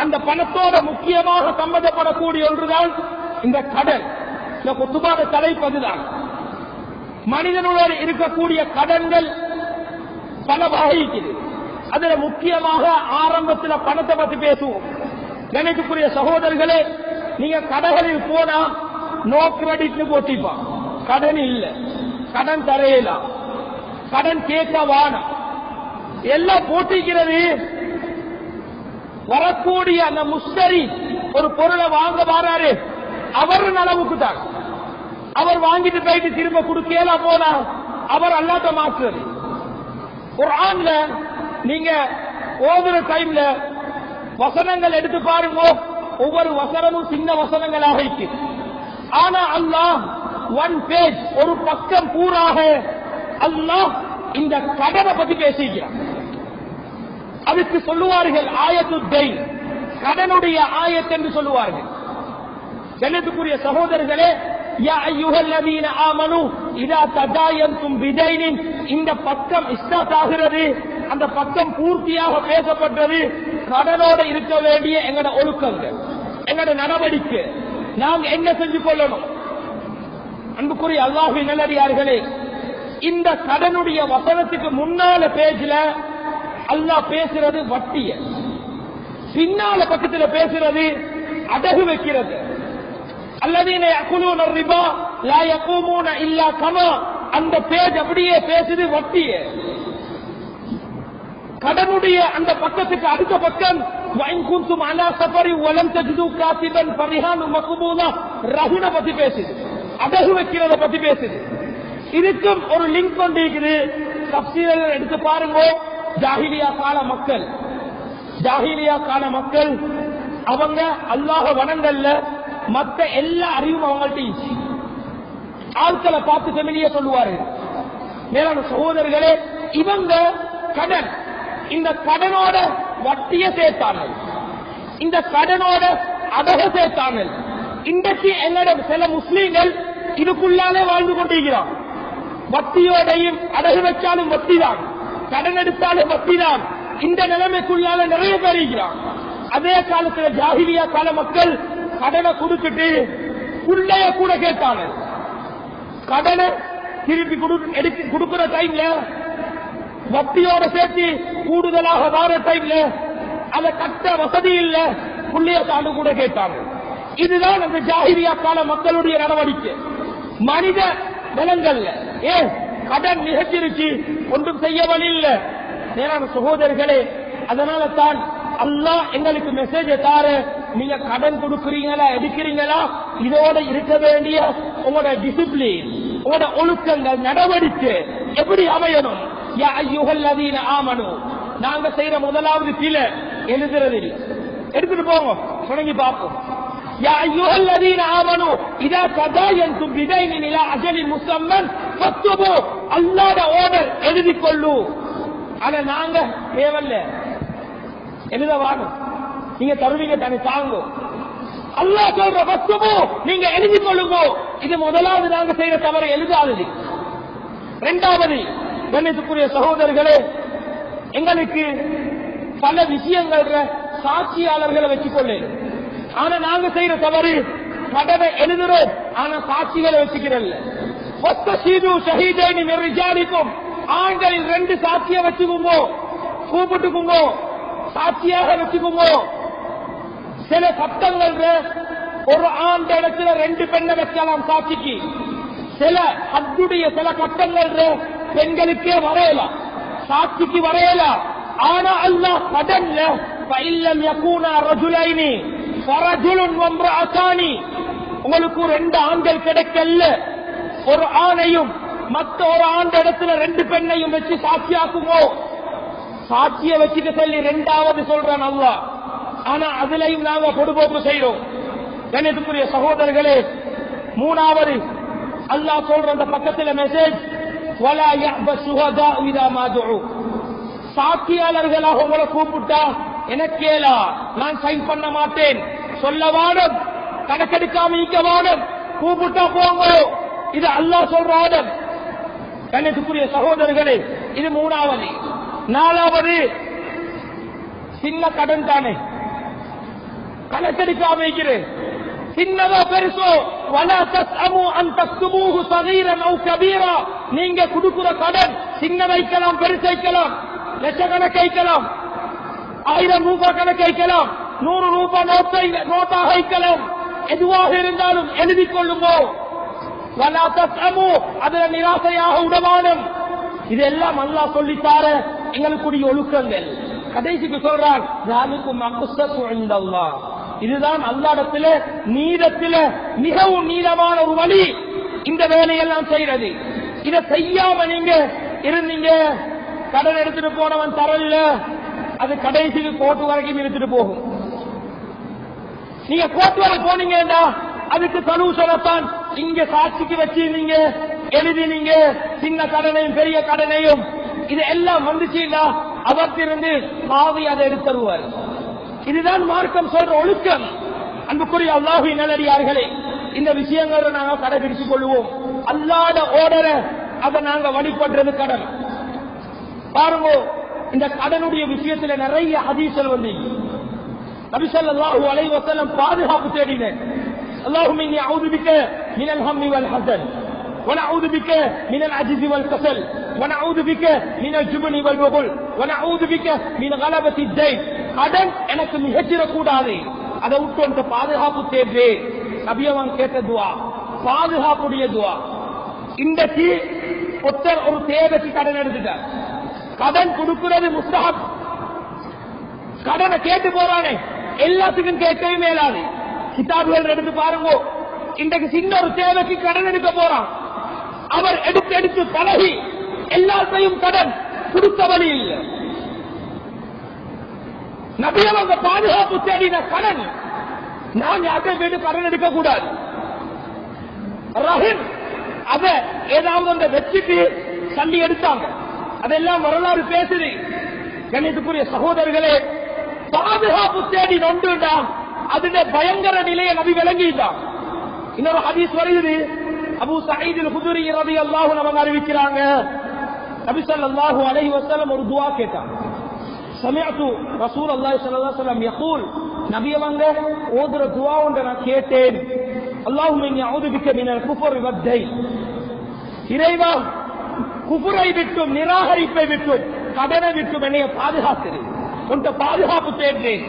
அந்த பணத்தோட முக்கியமாக சம்பந்தப்படக்கூடிய ஒன்றுதான் இந்த கடன் இந்த குத்துபாத தலைப்பதுதான் மனிதனுடன் இருக்கக்கூடிய கடன்கள் பல வகைக்குது அதுல முக்கியமாக ஆரம்பத்துல பணத்தை பத்தி பேசுவோம். நினைக்கக்கூடிய சகோதரர்களே நீங்க கடைகளில் போனா நோ கிரெடிட்னு போட்டிப்பான் கடன் இல்ல. கடன் தரையலாம் கடன் கேட்க வானம் எல்லாம் போட்டிக்கிறது வரக்கூடிய அந்த முஸ்தரி ஒரு பொருளை வாங்க வாராரு. அவர் அளவுக்கு தான் அவர் வாங்கிட்டு போயிட்டு திரும்ப கொடுக்கல போனா அவர் அல்லாத மாற்றுறது ஒரு ஆண்ல நீங்க ஓதுற டைம்ல வசனங்கள் எடுத்து பாருங்க. ஒவ்வொரு வசனமும் சின்ன வசனங்களாக இருக்கு. ஆனா அல்லாஹ் ஒன் பேஜ் ஒரு பக்கம் பூராக அல்லாஹ் இந்த கடனை பத்தி பேசிக்கிறான். அதுக்கு சொல்லுவார்கள் ஆயத்து கடனுடைய ஆயத் என்று சொல்லுவார்கள். கணத்துக்குரிய சகோதரர்களே யா இதா இந்த பக்கம் இஸ்டாத் ஆகிறது அந்த பக்கம் பூர்த்தியாக பேசப்பட்டது கடனோட இருக்க வேண்டிய எங்கட ஒழுக்கங்கள் எங்கட நடவடிக்கை. நாம் என்ன செஞ்சு கொள்ளணும்? அன்புக்குரிய அல்லாஹு நல்லடியார்களே இந்த கடனுடைய வசனத்துக்கு முன்னால பேஜ்ல அல்லா பேசுறது வட்டிய. பின்னால பக்கத்துல பேசுறது அடகு வைக்கிறது. அல்லதீன யகுலூன ரிபா லா யகூமூன இல்லா கமா. அந்த பேஜ் அப்படியே பேசுது வட்டிய. கடனுடைய அந்த பக்கத்துக்கு அடுத்த பக்கம் வைன் குந்தும் அலா சஃபரி வலம் தஜிது காத்திபன் பரிஹான் மக்பூலா ரஹுன பத்தி பேசுது. அடகு வைக்கிறத பத்தி பேசுது. இதுக்கும் ஒரு லிங்க் கொண்டு இருக்குது எடுத்து பாருங்க. ஜாகிலியா கால மக்கள். ஜாகிலியா கால மக்கள் அவங்க அல்லாஹ வனங்கள்ல மத்த எல்லா அறிவும் அவங்கள்ட்ட ஆட்களை பார்த்து தமிழிய சொல்லுவாரு. மேலான சகோதரர்களே இவங்க கடன். இந்த கடனோட வட்டிய சேர்த்தார்கள். இந்த கடனோட அடக சேர்த்தார்கள். இன்றைக்கு எங்களோட சில முஸ்லீம்கள் இதுக்குள்ளாலே வாழ்ந்து கொண்டிருக்கிறான் வட்டியோடையும் அடகு வச்சாலும் வட்டி தான் கடன் எடுத்தாலும் வட்டி இந்த நிலைமைக்குள்ளால நிறைய பேர் அதே காலத்துல ஜாகிரியா கால மக்கள் கடனை கொடுத்துட்டு புள்ளைய கூட கேட்டாங்க. கடனை திருப்பி கொடு- எடுத்து கொடுக்கிற டைம்ல வட்டியோட சேர்த்து கூடுதலாக வார டைம்ல அதை கட்ட வசதி இல்ல புள்ளைய தாண்டு கூட கேட்டாங்க. இதுதான் அந்த ஜாகிரியா கால மக்களுடைய நடவடிக்கை. மனித நிலங்கள்ல ஏன்? கடன் நிகழ்ச்சிருச்சு ஒன்றும் செய்ய வழி இல்ல நேரான சகோதரர்களே அதனால தான் அல்லாஹ் எங்களுக்கு மெசேஜ் தார நீங்க கடன் கொடுக்கறீங்களா எடுக்கிறீங்களா இதோட இருக்க வேண்டிய உங்களோட டிசிப்ளின் உங்களோட ஒழுக்கங்கள் நடவடிக்கை எப்படி அமையணும் யா ஐயுகல்லதீன ஆமனு நாங்க செய்யற முதலாவது கீழே எழுதுறது இல்லை எடுத்துட்டு போங்க தொடங்கி பார்ப்போம் يا أيها الذين آمنوا إذا تداينتم بدين إلى أجل مسمى பத்துமோ அல்லாத ஓர்டர் எழுதி கொள்ளு ஆனா நாங்க தேவல்ல எழுத வாங்க நீங்க தருவீங்க தானே தாங்கோ அல்லா சொல்ற பத்துமோ நீங்க எழுதி கொள்ளுங்கோ இது முதலாவது நாங்க செய்யற தவறு எழுதாதது இரண்டாவது கணேசுக்குரிய சகோதரர்களே எங்களுக்கு பல விஷயங்கள் சாட்சியாளர்களை வச்சுக்கொள்ளு ஆனா நாங்க செய்யற தவறு கடவை எழுதுறோம் ஆனா சாட்சிகளை வச்சுக்கிறல்ல ஷஹீதேனி நெறிஜாலிக்கும் ஆண்களில் ரெண்டு சாட்சிய வச்சுக்குங்கோ. கூப்பிட்டுக்குங்கோ. சாட்சியாக வச்சுக்குங்கோ. சில சட்டங்கள் ஒரு ஆண்டு இடத்துல ரெண்டு பெண்ணை வைக்கலாம் சாட்சிக்கு. சில அத்துடைய சில சட்டங்கள் பெண்களுக்கே வரையலாம். சாட்சிக்கு வரையலாம். ஆனா அல்ல கடன்ல பயில்லம் யகூனா ரஜுலைனி. ஃபரஜுலுன் வம்ரஅதானி உங்களுக்கு ரெண்டு ஆண்கள் கிடைக்கல ஒரு ஆணையும் மத்த ஒரு ஆண்டு இடத்துல ரெண்டு பெண்ணையும் வச்சு சாட்சியாக்குமோ? சாட்சிய வச்சுட்டு சொல்லி ரெண்டாவது சொல்றான் அல்லா ஆனா அதுலையும் நாங்க பொடுபோக்கு செய்யறோம் கணிதத்துக்குரிய சகோதரர்களே மூணாவது அல்லாஹ் சொல்ற அந்த பக்கத்தில் மெசேஜ் சாட்சியாளர்களாக உங்களை கூப்பிட்டா எனக்கேலா நான் சைன் பண்ண மாட்டேன். சொல்ல வாடும் கணக்கெடுக்காம இங்க வாடும். கூப்பிட்டா போங்க. இது அல்லாஹ் சொல்ற ஆதம். கண்ணியத்துக்குரிய சகோதரர்களே இது மூணாவது. நாலாவது சின்ன கடன் தானே. கணக்கெடுக்க அமைக்கிறேன். சின்னதோ பெருசோ வலா தஸ்அமு அன் தக்துபூஹு சகீரன் அவு கபீரா. நீங்க கொடுக்கிற கடன் சின்ன வைக்கலாம் பெருசு வைக்கலாம் லட்சக்கணக்கு வைக்கலாம் ஆயிரம் ரூபாய் கணக்கு வைக்கலாம் நூறு ரூபாய் நோட்டை நோட்டாக வைக்கலாம். எதுவாக இருந்தாலும் எழுதிக் கொள்ளுமோ அதுல நிராசையாக உடவானும் இதெல்லாம் அல்லா சொல்லித்தார எங்களுக்குரிய ஒழுக்கங்கள் கடைசிக்கு சொல்றான் இதுதான் அல்லாடத்தில நீதத்தில மிகவும் நீளமான ஒரு வழி இந்த வேலையெல்லாம் செய்யறது இதை செய்யாம நீங்க இருந்தீங்க கடன் எடுத்துட்டு போனவன் தரல அது கடைசிக்கு கோட்டு வரைக்கும் எடுத்துட்டு போகும் நீங்க கோர்ட் வரை போனீங்கன்னா அதுக்கு சொல்யூஷனத்தான் இங்க சாட்சிக்கு வச்சிருந்தீங்க எழுதினீங்க சின்ன கடனையும் பெரிய கடனையும் இது எல்லாம் வந்துச்சுன்னா அவர்த்திருந்து பாவி அதை எடுத்தருவார். இதுதான் மார்க்கம் சொல்ற ஒழுக்கம். அன்புக்குரிய அல்லாஹி நல்லடியார்களே இந்த விஷயங்களை நாங்கள் கடைபிடித்துக் கொள்வோம். அல்லாத ஓடரை அதை நாங்க வழிபடுறது கடன். பாருங்க இந்த கடனுடைய விஷயத்துல நிறைய அதிசல் வந்தீங்க. நபி ஸல்லல்லாஹு பாதுகாப்பு தேடினேன். اللهم اني اعوذ بك من الهم والحزن ونعوذ بك من العجز والكسل ونعوذ بك من الجبن والبخل ونعوذ بك من غلبة الدين கடன் எனக்கு மிகச்சிடக்கூடாது அதை விட்டு உனக்கு பாதுகாப்பு தேர்வு நபியவன் கேட்ட துவா பாதுகாப்புடைய துவா இன்றைக்கு ஒருத்தர் ஒரு தேவைக்கு கடன் எடுத்துட்டார் கடன் கொடுக்கிறது முஸ்தஹப் கடனை கேட்டு போறானே எல்லாத்துக்கும் கேட்கவே மேலாது கிதாபுகள் எடுத்து பாருங்க. இன்றைக்கு சின்ன ஒரு தேவைக்கு கடன் எடுக்க போறான். அவர் எடுத்து எடுத்து பழகி எல்லாத்தையும் கடன் கொடுத்த வழி இல்லை. நபியவங்க பாதுகாப்பு தேடின கடன். நான் யார்கிட்ட வீடு கடன் எடுக்க கூடாது ரஹிம் அவ ஏதாவது அந்த வச்சுட்டு தள்ளி எடுத்தாங்க. அதெல்லாம் வரலாறு பேசுது. கணித்துக்குரிய சகோதரர்களே பாதுகாப்பு தேடி நொண்டுண்டா அதுல பயங்கர நிலையை நபி விளங்கிட்டான் இன்னொரு ஹதீஸ் வருகிறது அபு சயீதில் குதுரி ரவி அல்லாஹு நமக்கு அறிவிக்கிறாங்க நபி ஸல்லல்லாஹு அலஹி வசலம் ஒரு துவா கேட்டான் சமயத்து ரசூல் அல்லாஹ் சல்லா அலைஹி யகூல் நபி அவங்க ஓதுற துவா ஒன்றை நான் கேட்டேன் அல்லாஹும்ம இன்னி அஊது பிக்க குஃபர் வத்தை இறைவா குபுரை விட்டும் நிராகரிப்பை விட்டும் கடனை விட்டும் என்னைய பாதுகாக்கிறேன் உன்ட பாதுகாப்பு தேடுறேன்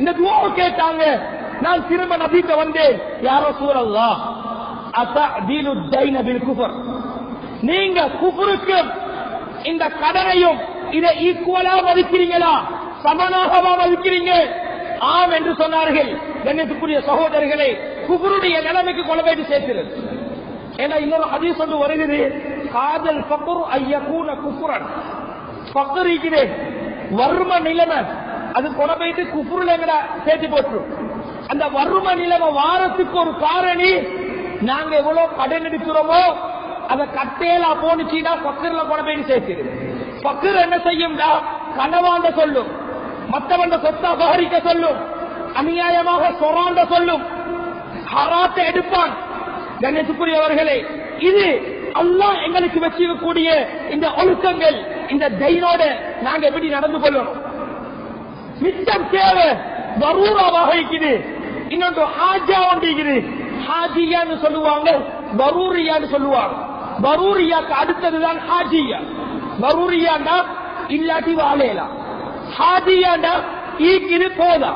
இந்த துவாவை கேட்டாங்க. நான் திரும்ப நபிக்க வந்தேன் யாரோ சூழல்லா அத்தீனு தைன பில் நீங்க குபுருக்கு இந்த கடனையும் இதை ஈக்குவலா மதிக்கிறீங்களா? சமனாகவா மதிக்கிறீங்க? ஆம் என்று சொன்னார்கள். கண்ணியத்துக்குரிய சகோதரர்களே குபுருடைய நிலைமைக்கு கொள்ள வேண்டி சேர்க்கிறது. ஏன்னா இன்னொரு ஹதீஸ் ஒன்று வருகிறது காதல் பக்குர் ஐயக்கூன குப்புரன் பக்கர் இருக்கிறேன் வறும நிலைமை. அது கொண்டு போயிட்டு குப்புருல எங்கட சேர்த்து போட்டுரும். அந்த வறுமை நிலைமை வாரத்துக்கு ஒரு காரணி நாங்க எவ்வளவு கடன் எடுக்கிறோமோ அதை கட்டேலா போனுச்சுன்னா பக்கர்ல கொண்டு போயிட்டு சேர்க்கிறது பக்கர் என்ன செய்யும்டா? கனவாண்ட சொல்லும். மற்றவண்ட சொத்தை அபகரிக்க சொல்லும். அநியாயமாக சொராண்ட சொல்லும். ஹராத்தை எடுப்பான். கணேசுக்குரியவர்களே இது அல்லாஹ் எங்களுக்கு வச்சிருக்கக்கூடிய இந்த ஒழுக்கங்கள் இந்த தைனோட நாங்க எப்படி நடந்து கொள்ளணும்? மிச்சம் தேவை வரூராவாக இருக்குது இன்னொன்று ஹாஜா ஒன்றுகிறது ஹாஜியான்னு சொல்லுவாங்க வரூரியான்னு சொல்லுவாங்க வரூரியாக்கு அடுத்ததுதான் ஹாஜியா வரூரியாண்டா இல்லாட்டி வாழையலாம் ஹாஜியாண்டா ஈக்கிது போதா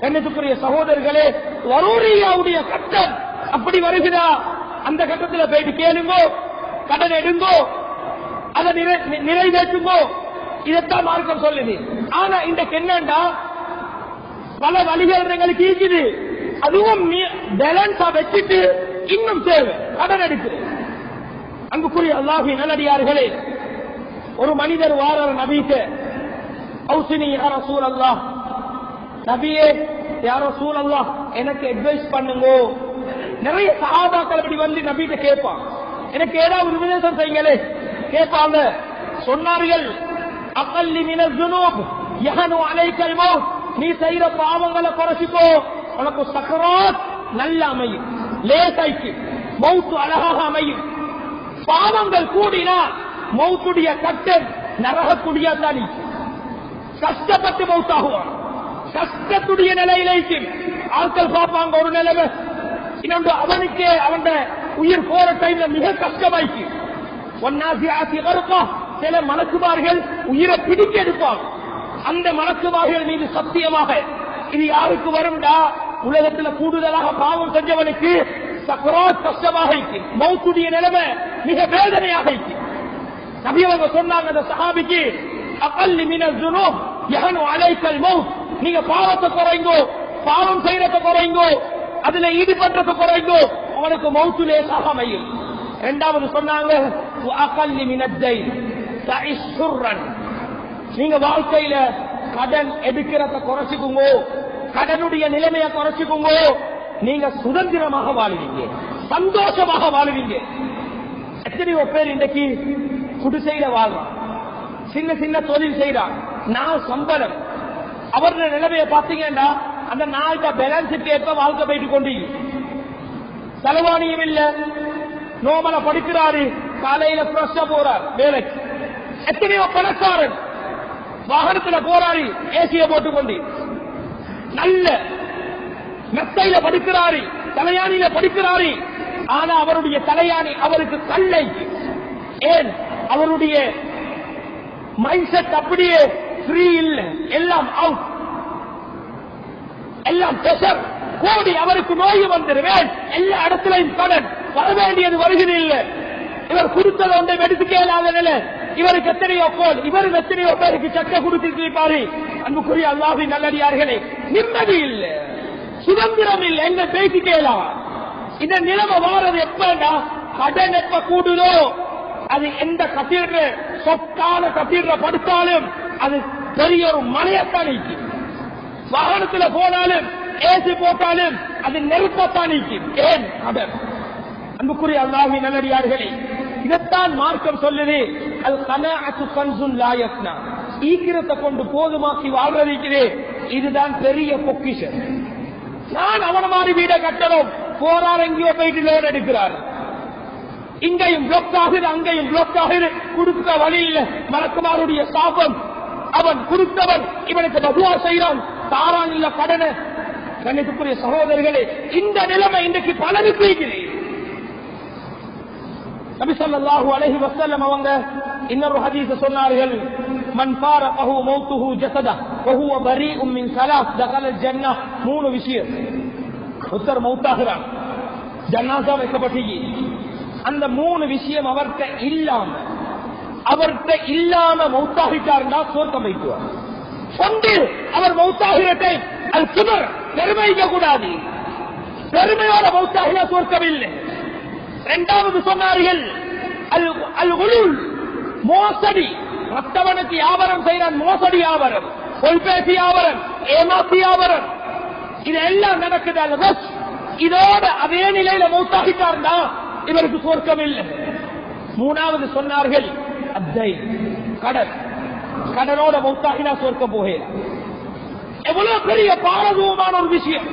கண்ணுக்குரிய சகோதரர்களே வரூரியாவுடைய கட்டம் அப்படி வருகிறா அந்த கட்டத்தில் போயிட்டு கேளுங்கோ கடன் எடுங்கோ அதை நிறை- நிறைவேற்றுங்கோ இதைத்தான் மார்க்கம் சொல்லுது. ஆனா இந்த என்னண்டா? பல வழிகள் எங்களுக்கு இருக்குது. அதுவும் பேலன்ஸா வச்சுட்டு இன்னும் தேவை கடன் எடுக்குது அன்புக்குரிய அல்லாஹி நல்லடியார்களே ஒரு மனிதர் வாரர் நபிக்கு அவுசினி யார சூழ் நபியே யாரோ சூழல்லா எனக்கு அட்வைஸ் பண்ணுங்க. நிறைய சகாபாக்கள் அப்படி வந்து நபிட்ட கேட்பான். எனக்கு ஏதாவது உபதேசம் செய்யுங்களே கேட்பாங்க. சொன்னார்கள். அகல்லி மின ஜுனூப் யஹனு அலைக்கல் மௌத் நீ செய்யற பாவங்களை குறைச்சிக்கோ உனக்கு சக்கராத் நல்ல அமையும் லேசாய்க்கு மௌத்து அழகாக அமையும் பாவங்கள் கூடினா மௌத்துடைய கட்டம் நரகக்குடியா தனி கஷ்டப்பட்டு மௌத்தாகுவான் கஷ்டத்துடைய நிலையிலேக்கு ஆட்கள் பார்ப்பாங்க ஒரு நிலைமை இன்னொன்று அவனுக்கே அவன் உயிர் போற டைம்ல மிக கஷ்டமாயிக்கு ஒன்னாசி ஆசி வருப்பான் சில மலக்குமார்கள் உயிரை பிடிக்க எடுப்பாங்க. அந்த மலக்குமார்கள் மீது சத்தியமாக இது யாருக்கு வரும்டா? உலகத்துல கூடுதலாக பாவம் செஞ்சவனுக்கு கஷ்டமாக இருக்கு. மௌத்துடைய நிலைமை மிக வேதனையாக இருக்கு. நபியவங்க சொன்னாங்க அந்த சஹாபிக்கு அகல்லி மினல் ஜுனூப் யஹனு அலைக்கல் மௌத். நீங்க பாவத்தை குறைங்கோ பாவம் செய்யறத குறைங்கோ அதுல ஈடுபடுறத குறைங்கோ அவனுக்கு மௌத்து லேசாக அமையும். இரண்டாவது சொன்னாங்க அகல்லி மினத்தை நீங்க வாழ்க்கையில கடன் எடுக்கிறத குறைச்சிக்குங்க. கடனுடைய நிலைமையை குறைச்சிக்குங்க. நீங்க சுதந்திரமாக வாழுவீங்க. சந்தோஷமாக வாழுவீங்க. எத்தனையோ பேர் இன்றைக்கு குடிசையில வாழ்றான் சின்ன சின்ன தொழில் செய்யறான் நான் சம்பளம். அவருடைய நிலைமையை பாத்தீங்கன்னா அந்த நாள்கிட்ட பேலன்ஸுக்கு ஏற்ப வாழ்க்கை போயிட்டு கொண்டு செலவாணியும் இல்ல. நோமல படிக்கிறாரு. காலையில ஃப்ரெஷ்ஷா போறார். வேலைக்கு. எத்தனையோ பணக்காரன் வாகனத்துல போராடி ஏசிய போட்டுக்கொண்டு நல்ல மெத்தையில படிக்கிறாரு தலையாணியில படிக்கிறாரு. ஆனா அவருடைய தலையாணி அவருக்கு கல்லை. ஏன்? அவருடைய மைண்ட் செட் அப்படியே ஃப்ரீ இல்ல. எல்லாம் அவுட் எல்லாம் பெஷர் கோடி அவருக்கு நோய் வந்துடுவேன் எல்லா இடத்துலையும் கடன். வர வேண்டியது வருகிறது இல்ல. இவர் கொடுத்தது ஒன்றை எடுத்துக்க இயலாத நிலை. இவருக்கு எத்தனையோ கோல் இவரும் எத்தனையோ பேருக்கு சட்டை கொடுத்துட்டு இருப்பாரு. அன்புக்குரிய அல்லாஹி நல்லடியார்களே நிம்மதி இல்லை சுதந்திரம் இல்ல. எங்க பேசிக்கலாம் இந்த நிலைமை வாரது எப்படா? கடன் எப்ப கூடுதோ? அது எந்த கட்டிடுற சொத்தான கட்டிடுற படுத்தாலும் அது பெரிய ஒரு மலையத்தானிக்கு வாகனத்துல போனாலும் ஏசி போட்டாலும் அது நெருப்பத்தானிக்கு ஏன்? கடன். அன்புக்குரிய அல்லாஹி நல்லடியார்களே இதைத்தான் மார்க்கம் சொல்லுது. அல் கனாஅத்து கன்சுன் லா யஃப்னா கொண்டு போதுமாக்கி வாழ்றதுக்கிறே இதுதான் பெரிய பொக்கிஷன் நான் அவன மாதிரி வீட கட்டணும். போறார் எங்கேயோ போயிட்டு லோன் எடுக்கிறார். இங்கேயும் பிளாக் ஆகுது அங்கேயும் பிளாக் ஆகுது. கொடுத்த வழியில் இல்ல மலக்குமாருடைய சாபம். அவன் கொடுத்தவன் இவனுக்கு பதுவா செய்யறான். தாரான் இல்ல கடனை. கண்ணியத்துக்குரிய சகோதரர்களே இந்த நிலைமை இன்றைக்கு பலருக்கு நபி ஸல்லல்லாஹு அலைஹி வசல்லம் அவங்க இன்னொரு ஹதீஸ் சொன்னார்கள் மன் பகு மௌத்துஹு ஜசதா வஹுவ பரீஉம் மின் ஸலாத் தகல ஜன்னah மூணு விஷயம். ஒருத்தர் மௌத்தாகிறார். ஜன்னாசா வைக்கப்பட்டீங்க. அந்த மூணு விஷயம் அவர்கிட்ட இல்லாம அவர்கிட்ட இல்லாம மௌத்தாகிட்டார்னா சோர்க்கம் வைக்குவார் கொண்டு அவர் மௌத்தாகிற டைம் அது சுமர் பெருமைக்க கூடாது. பெருமையோட மௌத்தாகினா சோர்க்கம் இல்லை இரண்டாவது சொன்னார்கள் அல் அல் உளுள் மோசடி. மற்றவனுக்கு வியாபாரம் செய்யறான் மோசடி வியாபாரம். பொய்பேசி வியாபாரம் ஏமாத்தி வியாபாரம். இதெல்லாம் நடக்குது அல்ல. இதோட அதே நிலையில மௌத்தாகிட்டார்னா இவருக்கு சொர்க்கம் இல்லை. மூணாவது சொன்னார்கள் அத்தை கடன் கடனோட மௌத்தாகினா சொர்க்க போகலாம் எவ்வளவு பெரிய பாரதூபமான ஒரு விஷயம்.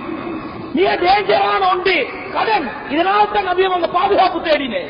மிக டேஞ்சரான ஒன்று கடன். இதனால தான் நபி அவங்க பாதுகாப்பு தேடினேன்.